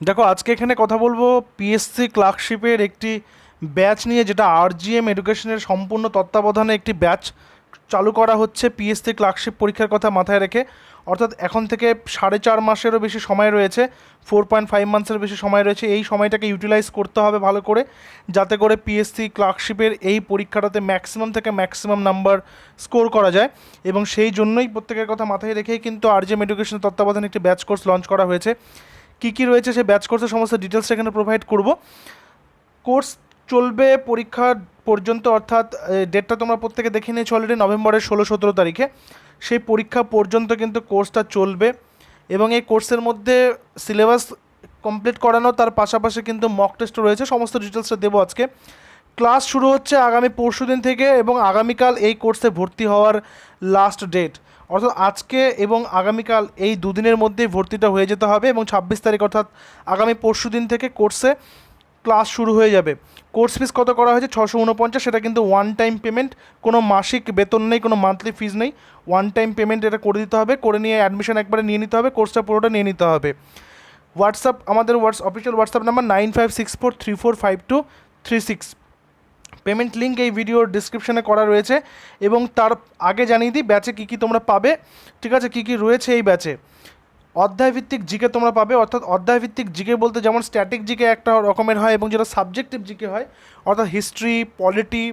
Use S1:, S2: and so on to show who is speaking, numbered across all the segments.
S1: দেখো, আজকে এখানে কথা বলব পিএসসি ক্লার্কশিপের একটি ব্যাচ নিয়ে, যেটা আরজিএম এডুকেশনের সম্পূর্ণ তত্ত্বাবধানে একটি ব্যাচ চালু করা হচ্ছে পিএসসি ক্লার্কশিপ পরীক্ষার কথা মাথায় রেখে। অর্থাৎ এখন থেকে সাড়ে চার মাসেরও বেশি সময় রয়েছে ফোর পয়েন্ট ফাইভ মান্থসের বেশি সময় রয়েছে। এই সময়টাকে ইউটিলাইজ করতে হবে ভালো করে, যাতে করে পিএসসি ক্লার্কশিপের এই পরীক্ষাটাতে ম্যাক্সিমাম থেকে ম্যাক্সিমাম নাম্বার স্কোর করা যায়। এবং সেই জন্যই প্রত্যেকের কথা মাথায় রেখেই কিন্তু আরজিএম এডুকেশনের তত্ত্বাবধানে একটি ব্যাচ কোর্স লঞ্চ করা হয়েছে। কী কী রয়েছে সেই ব্যাচ কোর্সের সমস্ত ডিটেলস এখানে প্রোভাইড করব। কোর্স চলবে পরীক্ষা পর্যন্ত, অর্থাৎ ডেটটা তোমরা প্রত্যেকে দেখে নিয়েছো অলরেডি নভেম্বরের ষোলো সতেরো তারিখে। সেই পরীক্ষা পর্যন্ত কিন্তু কোর্সটা চলবে এবং এই কোর্সের মধ্যে সিলেবাস কমপ্লিট করানো, তার পাশাপাশি কিন্তু মক টেস্টও রয়েছে, সমস্ত ডিটেলসটা দেবো আজকে। ক্লাস শুরু হচ্ছে আগামী পরশু দিন থেকে এবং আগামীকাল এই কোর্সে ভর্তি হওয়ার লাস্ট ডেট অর্থাৎ আজকে এবং আগামীকাল এই দুদিনের মধ্যেই ভর্তিটা হয়ে যেতে হবে এবং ছাব্বিশ তারিখ অর্থাৎ আগামী পরশু দিন থেকে কোর্সে ক্লাস শুরু হয়ে যাবে। কোর্স ফিস কত করা হয়েছে? ছশো উনপঞ্চাশ। সেটা কিন্তু ওয়ান টাইম পেমেন্ট কোনো মাসিক বেতন নেই, কোনো মান্থলি ফিজ নেই। ওয়ান টাইম পেমেন্ট এটা করে দিতে হবে, করে নিয়ে অ্যাডমিশন একবারে নিয়ে নিতে হবে, কোর্সটা পুরোটা নিয়ে নিতে হবে। হোয়াটসঅ্যাপ আমাদের whats official WhatsApp number nine five six four three four five two three six payment link এই ভিডিওর ডিসক্রিপশনে করা রয়েছে এবং তার আগে জানিয়ে দিই ব্যাচে কী কী তোমরা পাবে, ঠিক আছে? কী কী রয়েছে এই ব্যাচে অধ্যায়ভিত্তিক জিকে তোমরা পাবে, অর্থাৎ অধ্যায়ভিত্তিক জিকে বলতে যেমন স্ট্যাটিক জিকে একটা রকমের হয় এবং যেটা সাবজেক্টিভ জিকে হয়, অর্থাৎ history polity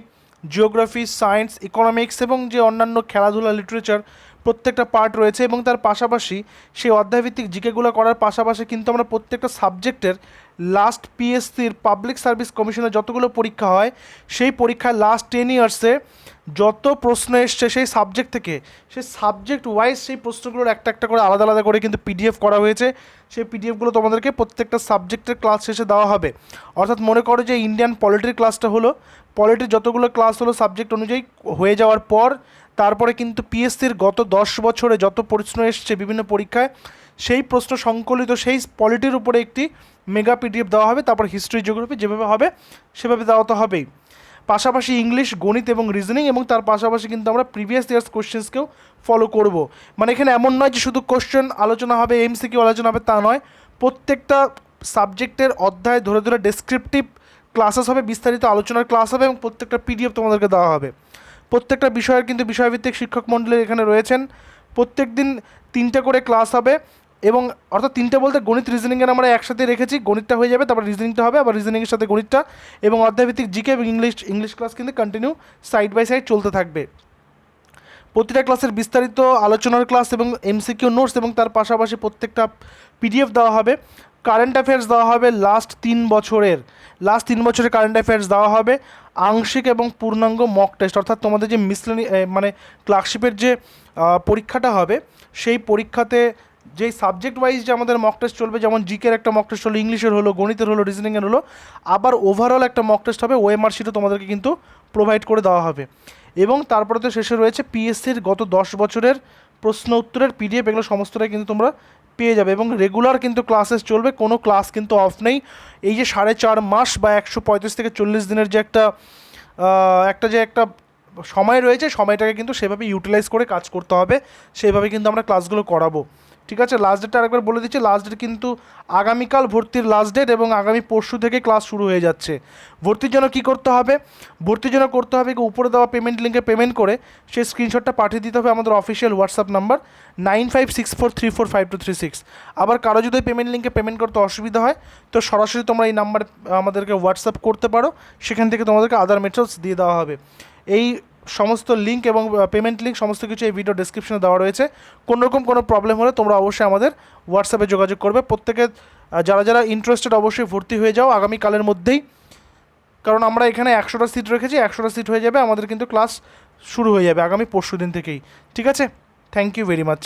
S1: geography science economics এবং যে অন্যান্য খেলাধুলা লিটারেচার প্রত্যেকটা পার্ট রয়েছে এবং তার পাশাপাশি সেই অধ্যায়ভিত্তিক জিকেগুলো করার পাশাপাশি কিন্তু আমরা প্রত্যেকটা সাবজেক্টের লাস্ট পিএসসির পাবলিক সার্ভিস কমিশনের যতগুলো পরীক্ষা হয়, সেই পরীক্ষায় লাস্ট টেন ইয়ার্সে যত প্রশ্ন এসছে সেই সাবজেক্ট থেকে, সেই সাবজেক্ট ওয়াইজ সেই প্রশ্নগুলোর একটা একটা করে আলাদা আলাদা করে কিন্তু পিডিএফ করা হয়েছে। সেই পিডিএফগুলো তোমাদেরকে প্রত্যেকটা সাবজেক্টের ক্লাস শেষে দেওয়া হবে। অর্থাৎ মনে করো যে ইন্ডিয়ান পলিটির ক্লাসটা হলো পলিটির যতগুলো ক্লাস হলো সাবজেক্ট অনুযায়ী হয়ে যাওয়ার পর তারপরে কিন্তু পিএসসির গত দশ বছরে যত প্রশ্ন এসছে বিভিন্ন পরীক্ষায়, সেই প্রশ্ন সংকলিত সেই পলিটির উপরে একটি মেগা পিডিএফ দেওয়া হবে, তারপর হিস্ট্রি জিওগ্রাফি যেভাবে হবে, সেভাবে দেওয়া তো হবেই। পাশাপাশি ইংলিশ গণিত এবং রিজনিং এবং তার পাশাপাশি কিন্তু আমরা প্রিভিয়াস ইয়ার্স কোশ্চেন্সকেও ফলো করব। মানে এখানে এমন নয় যে শুধু কোশ্চেন আলোচনা হবে এমসিকিউ আলোচনা হবে তা নয়, প্রত্যেকটা সাবজেক্টের অধ্যায় ধরে ধরে ডেসক্রিপটিভ ক্লাসেস হবে, বিস্তারিত আলোচনার ক্লাস হবে এবং প্রত্যেকটা পিডিএফ তোমাদেরকে দেওয়া হবে। প্রত্যেকটা বিষয়ের কিন্তু বিষয়ভিত্তিক শিক্ষক মণ্ডলী এখানে রয়েছেন। প্রত্যেক দিন তিনটে করে ক্লাস হবে এবং অর্থাৎ তিনটে বলতে গণিত রিজনিংয়ের আমরা একসাথে রেখেছি, গণিতটা হয়ে যাবে, তারপর রিজনিংটা হবে, আবার রিজনিংয়ের সাথে গণিতটা এবং অধ্যায়ভিত্তিক জিকে এবং ইংলিশ ইংলিশ ক্লাস কিন্তু কন্টিনিউ সাইড বাই সাইড চলতে থাকবে। প্রতিটা ক্লাসের বিস্তারিত আলোচনার ক্লাস এবং এমসিকিউ নোটস এবং তার পাশাপাশি প্রত্যেকটা পিডিএফ দেওয়া হবে। কারেন্ট অ্যাফেয়ার্স দেওয়া হবে লাস্ট তিন বছরের। লাস্ট তিন বছরের কারেন্ট অ্যাফেয়ার্স দেওয়া হবে। আংশিক এবং পূর্ণাঙ্গ মক টেস্ট অর্থাৎ তোমাদের যে মিসলেনি মানে ক্লার্কশিপের যে পরীক্ষাটা হবে, সেই পরীক্ষাতে যেই সাবজেক্ট ওয়াইজ যে আমাদের মক টেস্ট চলবে, যেমন জিকের একটা মক টেস্ট হলো ইংলিশের হলো, গণিতের হলো রিজনিংয়ের হলো, আবার ওভারঅল একটা মক টেস্ট হবে ওএমআর শিটও তোমাদেরকে কিন্তু প্রোভাইড করে দেওয়া হবে। এবং তারপরে তো শেষে রয়েছে পিএসসির গত দশ বছরের প্রশ্ন উত্তরের পিডিএফ এগুলো সমস্তটাই কিন্তু তোমরা পেয়ে যাবে এবং রেগুলার কিন্তু ক্লাসেস চলবে, কোনো ক্লাস কিন্তু অফ নেই। এই যে সাড়ে চার মাস বা একশো পঁয়ত্রিশ থেকে চল্লিশ দিনের যে একটা একটা যে একটা সময় রয়েছে, সময়টাকে কিন্তু সেভাবে ইউটিলাইজ করে কাজ করতে হবে। সেইভাবে কিন্তু আমরা ক্লাসগুলো করাবো। ঠিক আছে লাস্ট ডেটটা আরেকবার বলে দিচ্ছি লাস্ট ডেট কিন্তু আগামীকাল ভর্তির লাস্ট ডেট এবং আগামী পরশু থেকে ক্লাস শুরু হয়ে যাচ্ছে। ভর্তির জন্য কি করতে হবে? ভর্তির জন্য করতে হবে কি উপরে দেওয়া পেমেন্ট লিঙ্কে পেমেন্ট করে সেই স্ক্রিনশটটা পাঠিয়ে দিতে হবে আমাদের official WhatsApp number nine five six four three four five two three six আবার কারও যদি পেমেন্ট লিঙ্কে পেমেন্ট করতে অসুবিধা হয়, তো সরাসরি তোমরা এই নাম্বার আমাদেরকে হোয়াটসঅ্যাপ করতে পারো, সেখান থেকে তোমাদেরকে আদার মেথডস দিয়ে দেওয়া হবে। এই সমস্ত লিঙ্ক এবং পেমেন্ট লিঙ্ক সমস্ত কিছু এই ভিডিও ডিসক্রিপশনে দেওয়া রয়েছে। কোনো রকম কোনো প্রবলেম হলে তোমরা অবশ্যই আমাদের হোয়াটসঅ্যাপে যোগাযোগ করবে। প্রত্যেকে যারা যারা ইন্টারেস্টেড অবশ্যই ভর্তি হয়ে যাও আগামীকালের মধ্যেই। কারণ আমরা এখানে একশোটা সিট রেখেছি, একশোটা সিট হয়ে যাবে, আমাদের কিন্তু ক্লাস শুরু হয়ে যাবে আগামী পরশু দিন থেকেই। ঠিক আছে? Thank you very much